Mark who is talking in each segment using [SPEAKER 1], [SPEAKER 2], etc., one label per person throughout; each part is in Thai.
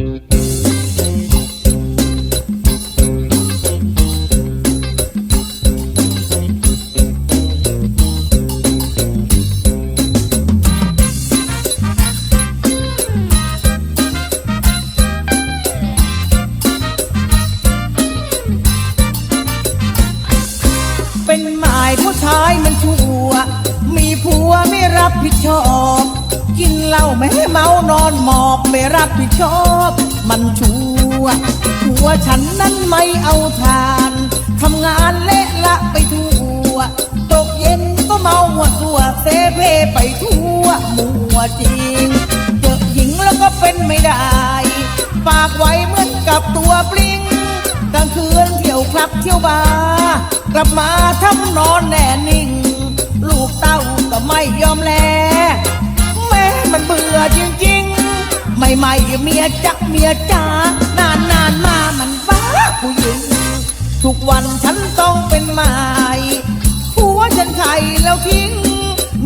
[SPEAKER 1] เป็ อนหมอบไม่รับผิดชอบ มันชัวผัวฉันนั้นไม่เอาทานทำงานเละละไปทั่ว ตกเย็นก็เมาหัวตัวเซเพไปทั่วมัวจริงเจอหญิงแล้วก็เป็นไม่ได้ปากไว้เหมือนกับตัวปลิงกลางคืนเที่ยวคลับเที่ยวบาร์กลับมาทำนอนแน่นิ่ง ลูกเต้าก็ไม่ยอมแล ไม่เมียจักเมียจ้านานนานมามันบ้าผู้หญิง ทุกวันฉันต้องเป็นไม้ผัวฉันไข่แล้วทิ้ง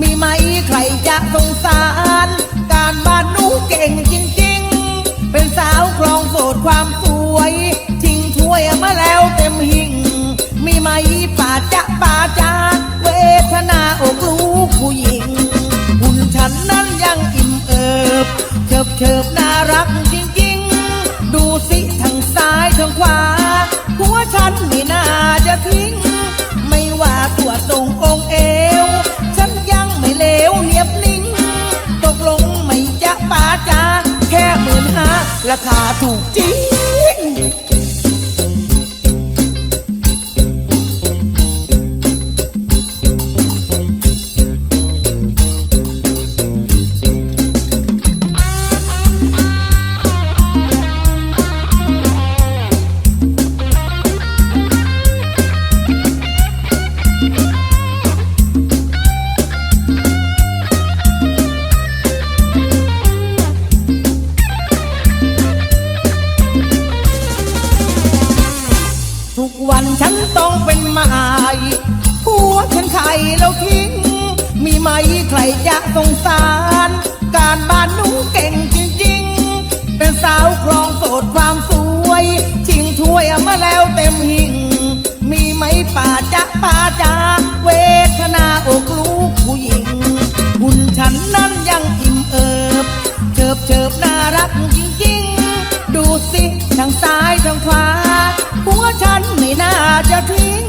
[SPEAKER 1] มีไหมใครจะสงสาร การบ้านหนูเก่งจริง ๆ เป็นสาวครองโสดความสวยทิ้งถ้วยมาแล้วเต็มหิ่ง มีไหมป่าจะป่าจาเราคาถูกจริง ฉันต้องเป็นไม้หัวฉันใครแล้วทิ้ง มีไหมใครจะสงสาร การบ้านหนุ่งเก่งจริงๆ เป็นสาวครองโสดความสวยชิงถ้วยมาแล้วเต็มหิ่ง มีไหมป่าจะป่าจาเวทนาอกลูกผู้หญิงบุญฉันนั้นยังอิ่มเอิบเฉิบเฉิบน่ารักจริงๆ ดูสิทางซ้ายทางขวา ฉันไม่น่าจะทิ้ง